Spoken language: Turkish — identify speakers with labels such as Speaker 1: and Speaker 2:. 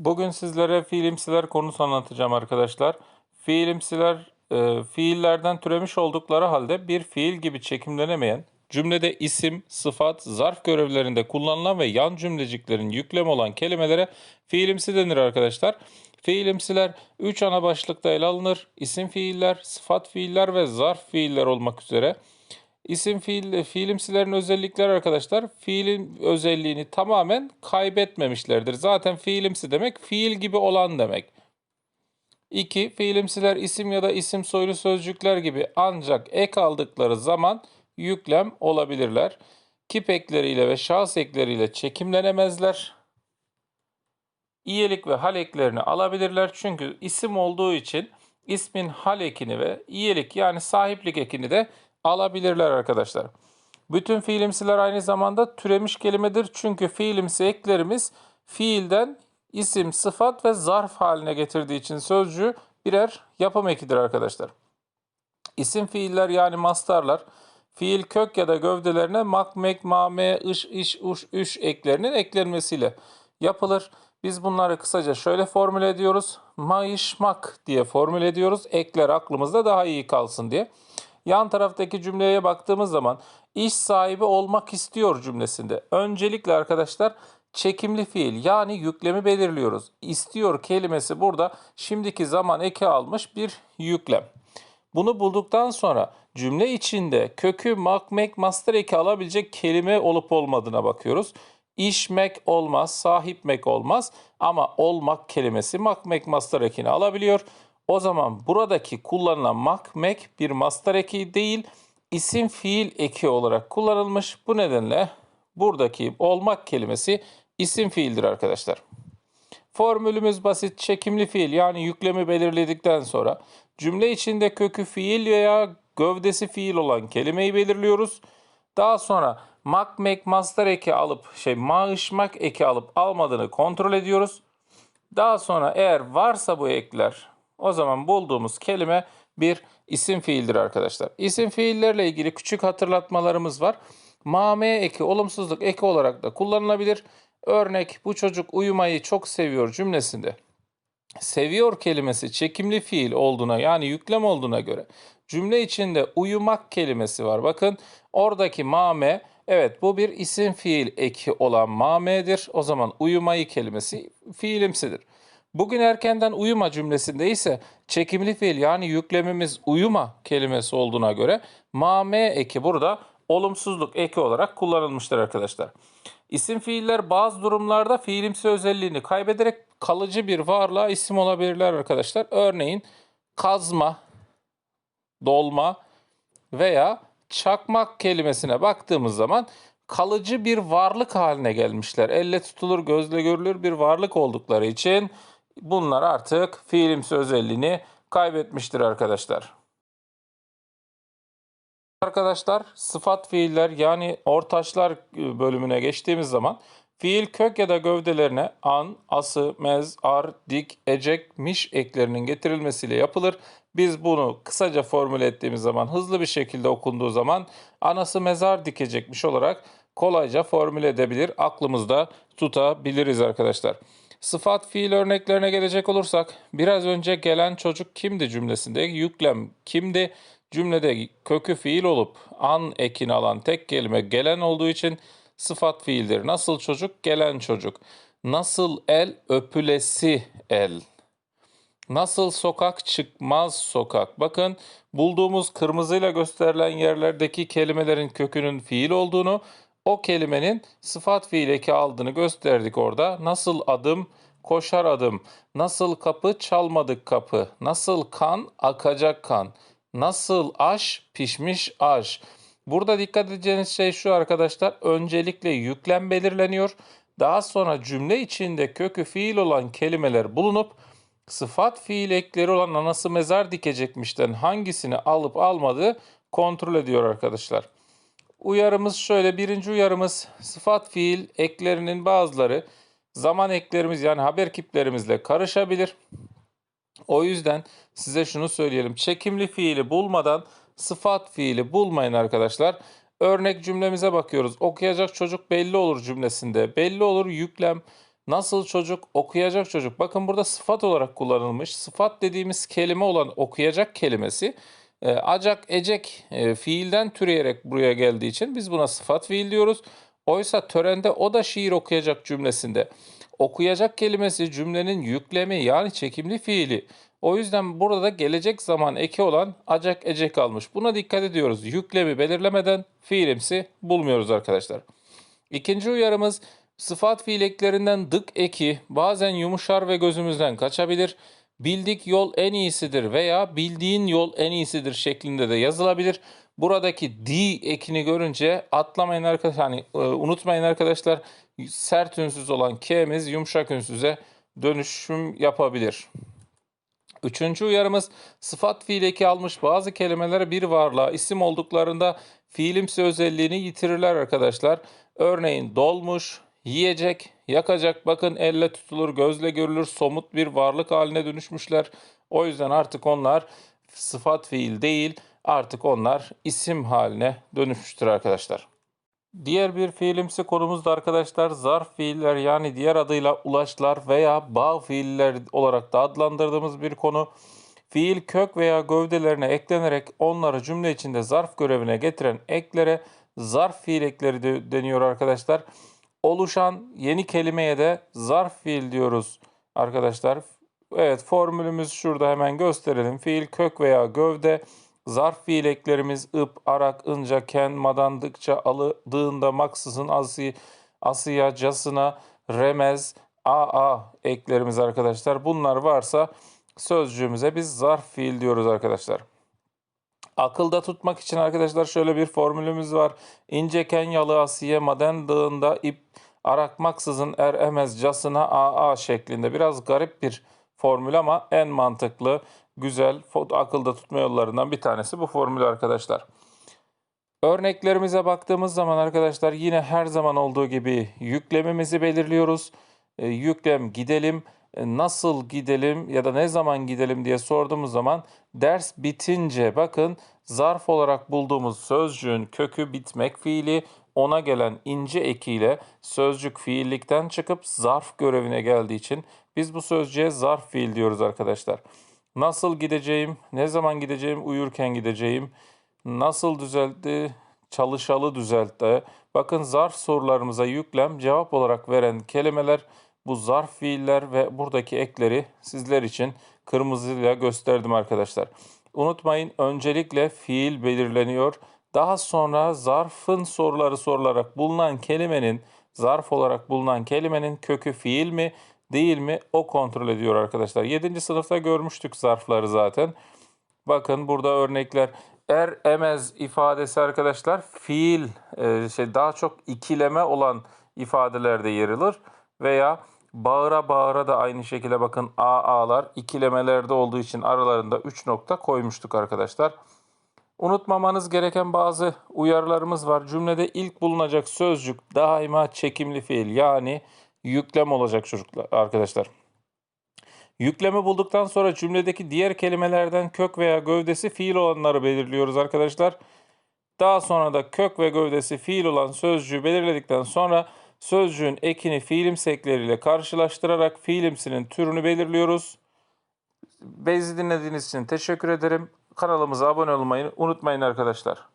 Speaker 1: Bugün sizlere fiilimsiler konusu anlatacağım arkadaşlar. Fiilimsiler e, fiillerden türemiş oldukları halde bir fiil gibi çekimlenemeyen, cümlede isim, sıfat, zarf görevlerinde kullanılan ve yan cümleciklerin yüklem olan kelimelere fiilimsi denir arkadaşlar. Fiilimsiler 3 ana başlıkta ele alınır. İsim fiiller, sıfat fiiller ve zarf fiiller olmak üzere. İsim fiil, fiilimsilerin özellikleri arkadaşlar fiilin özelliğini tamamen kaybetmemişlerdir. Zaten fiilimsi demek fiil gibi olan demek. 2. Fiilimsiler isim ya da isim soylu sözcükler gibi ancak ek aldıkları zaman yüklem olabilirler. Kip ekleriyle ve şahıs ekleriyle çekimlenemezler. İyelik ve hal eklerini alabilirler. Çünkü isim olduğu için ismin hal ekini ve iyelik yani sahiplik ekini de alabilirler arkadaşlar. Bütün fiilimsiler aynı zamanda türemiş kelimedir. Çünkü fiilimsi eklerimiz fiilden isim, sıfat ve zarf haline getirdiği için sözcüğü birer yapım ekidir arkadaşlar. İsim fiiller yani mastarlar fiil kök ya da gövdelerine mak, mek, mame, ış, iş, uş, üş eklerinin eklenmesiyle yapılır. Biz bunları kısaca şöyle formüle ediyoruz. Mayışmak diye formüle ediyoruz. Ekler aklımızda daha iyi kalsın diye. Yan taraftaki cümleye baktığımız zaman iş sahibi olmak istiyor cümlesinde. Öncelikle arkadaşlar çekimli fiil yani yüklemi belirliyoruz. İstiyor kelimesi burada şimdiki zaman eki almış bir yüklem. Bunu bulduktan sonra cümle içinde kökü mak, mek, master eki alabilecek kelime olup olmadığına bakıyoruz. İşmek olmaz, sahipmek olmaz ama olmak kelimesi mak, mek, master ekini alabiliyor. O zaman buradaki kullanılan mak, mek bir master eki değil, isim fiil eki olarak kullanılmış. Bu nedenle buradaki olmak kelimesi isim fiildir arkadaşlar. Formülümüz basit. Çekimli fiil yani yüklemi belirledikten sonra cümle içinde kökü fiil veya gövdesi fiil olan kelimeyi belirliyoruz. Daha sonra mak, mek, master eki alıp şey maaşmak eki alıp almadığını kontrol ediyoruz. Daha sonra eğer varsa bu ekler o zaman bulduğumuz kelime bir isim fiildir arkadaşlar. İsim fiillerle ilgili küçük hatırlatmalarımız var. Mame eki olumsuzluk eki olarak da kullanılabilir. Örnek bu çocuk uyumayı çok seviyor cümlesinde. Seviyor kelimesi çekimli fiil olduğuna yani yüklem olduğuna göre cümle içinde uyumak kelimesi var. Bakın oradaki mame evet bu bir isim fiil eki olan mamedir. O zaman uyumayı kelimesi fiilimsidir. Bugün erkenden uyuma cümlesinde ise çekimli fiil yani yüklemimiz uyuma kelimesi olduğuna göre mame eki burada olumsuzluk eki olarak kullanılmıştır arkadaşlar. İsim fiiller bazı durumlarda fiilimsi özelliğini kaybederek kalıcı bir varlığa isim olabilirler arkadaşlar. Örneğin kazma, dolma veya çakmak kelimesine baktığımız zaman kalıcı bir varlık haline gelmişler. Elle tutulur, gözle görülür bir varlık oldukları için bunlar artık fiilimsi özelliğini kaybetmiştir arkadaşlar. Arkadaşlar sıfat fiiller yani ortaçlar bölümüne geçtiğimiz zaman fiil kök ya da gövdelerine an, ası, mez, ar, dik, ecek, miş eklerinin getirilmesiyle yapılır. Biz bunu kısaca formüle ettiğimiz zaman hızlı bir şekilde okunduğu zaman anası mezar dikecekmiş olarak kolayca formüle edebilir, aklımızda tutabiliriz arkadaşlar. Sıfat fiil örneklerine gelecek olursak biraz önce gelen çocuk kimdi cümlesinde yüklem kimdi? Cümlede kökü fiil olup an ekini alan tek kelime gelen olduğu için sıfat fiildir. Nasıl çocuk? Gelen çocuk. Nasıl el? Öpülesi el. Nasıl sokak? Çıkmaz sokak. Bakın bulduğumuz kırmızıyla gösterilen yerlerdeki kelimelerin kökünün fiil olduğunu, o kelimenin sıfat fiil eki aldığını gösterdik orada. Nasıl adım? Koşar adım. Nasıl kapı? Çalmadık kapı. Nasıl kan? Akacak kan. Nasıl aş? Pişmiş aş. Burada dikkat edeceğiniz şey şu arkadaşlar. Öncelikle yüklem belirleniyor. Daha sonra cümle içinde kökü fiil olan kelimeler bulunup sıfat fiil ekleri olan anası mezar dikecekmişten hangisini alıp almadığı kontrol ediyor arkadaşlar. Uyarımız şöyle. Birinci uyarımız sıfat fiil eklerinin bazıları zaman eklerimiz yani haber kiplerimizle karışabilir. O yüzden size şunu söyleyelim. Çekimli fiili bulmadan sıfat fiili bulmayın arkadaşlar. Örnek cümlemize bakıyoruz. Okuyacak çocuk belli olur cümlesinde. Belli olur yüklem Nasıl çocuk? Okuyacak çocuk. Bakın burada sıfat olarak kullanılmış. Sıfat dediğimiz kelime olan okuyacak kelimesi e, acak ecek e, fiilden türeyerek buraya geldiği için biz buna sıfat fiil diyoruz. Oysa törende o da şiir okuyacak cümlesinde. Okuyacak kelimesi cümlenin yüklemi yani çekimli fiili. O yüzden burada da gelecek zaman eki olan acak ecek almış. Buna dikkat ediyoruz. Yüklemi belirlemeden fiilimsi bulmuyoruz arkadaşlar. İkinci uyarımız sıfat fiil eklerinden dık eki bazen yumuşar ve gözümüzden kaçabilir. Bildik yol en iyisidir veya bildiğin yol en iyisidir şeklinde de yazılabilir. Buradaki di ekini görünce atlamayın arkadaşlar, hani e, unutmayın arkadaşlar sert ünsüz olan k'miz yumuşak ünsüze dönüşüm yapabilir. Üçüncü uyarımız sıfat fiil eki almış bazı kelimeler bir varlığa isim olduklarında fiilimsi özelliğini yitirirler arkadaşlar. Örneğin dolmuş, yiyecek, yakacak bakın elle tutulur, gözle görülür, somut bir varlık haline dönüşmüşler. O yüzden artık onlar sıfat fiil değil, artık onlar isim haline dönüşmüştür arkadaşlar. Diğer bir fiilimsi konumuz da arkadaşlar zarf fiiller yani diğer adıyla ulaşlar veya bağ fiiller olarak da adlandırdığımız bir konu. Fiil kök veya gövdelerine eklenerek onları cümle içinde zarf görevine getiren eklere zarf fiil ekleri de deniyor arkadaşlar. Oluşan yeni kelimeye de zarf fiil diyoruz arkadaşlar. Evet formülümüz şurada hemen gösterelim. Fiil kök veya gövde Zarf fiil eklerimiz ıp, arak, ınca, ken, madandıkça, alıdığında, maksızın, asi, asıya, casına, remez, aa eklerimiz arkadaşlar. Bunlar varsa sözcüğümüze biz zarf fiil diyoruz arkadaşlar. Akılda tutmak için arkadaşlar şöyle bir formülümüz var. İnce ken yalı asiye maden dağında ip arakmaksızın er emez casına aa şeklinde. Biraz garip bir formül ama en mantıklı güzel akılda tutma yollarından bir tanesi bu formül arkadaşlar. Örneklerimize baktığımız zaman arkadaşlar yine her zaman olduğu gibi yüklemimizi belirliyoruz. E, yüklem gidelim, e, nasıl gidelim ya da ne zaman gidelim diye sorduğumuz zaman ders bitince bakın zarf olarak bulduğumuz sözcüğün kökü bitmek fiili ona gelen ince ekiyle sözcük fiillikten çıkıp zarf görevine geldiği için biz bu sözcüğe zarf fiil diyoruz arkadaşlar. Nasıl gideceğim? Ne zaman gideceğim? Uyurken gideceğim. Nasıl düzeltti? Çalışalı düzeltti. Bakın zarf sorularımıza yüklem cevap olarak veren kelimeler bu zarf fiiller ve buradaki ekleri sizler için kırmızıyla gösterdim arkadaşlar. Unutmayın öncelikle fiil belirleniyor. Daha sonra zarfın soruları sorularak bulunan kelimenin zarf olarak bulunan kelimenin kökü fiil mi değil mi o kontrol ediyor arkadaşlar. 7. sınıfta görmüştük zarfları zaten. Bakın burada örnekler er emez ifadesi arkadaşlar fiil e, şey daha çok ikileme olan ifadelerde yer alır veya bağıra bağıra da aynı şekilde bakın a a'lar ikilemelerde olduğu için aralarında 3 nokta koymuştuk arkadaşlar. Unutmamanız gereken bazı uyarılarımız var. Cümlede ilk bulunacak sözcük daima çekimli fiil yani yüklem olacak çocuklar arkadaşlar. Yüklemi bulduktan sonra cümledeki diğer kelimelerden kök veya gövdesi fiil olanları belirliyoruz arkadaşlar. Daha sonra da kök ve gövdesi fiil olan sözcüğü belirledikten sonra sözcüğün ekini fiilimsi ekleriyle karşılaştırarak fiilimsinin türünü belirliyoruz. Bezi dinlediğiniz için teşekkür ederim. Kanalımıza abone olmayı unutmayın arkadaşlar.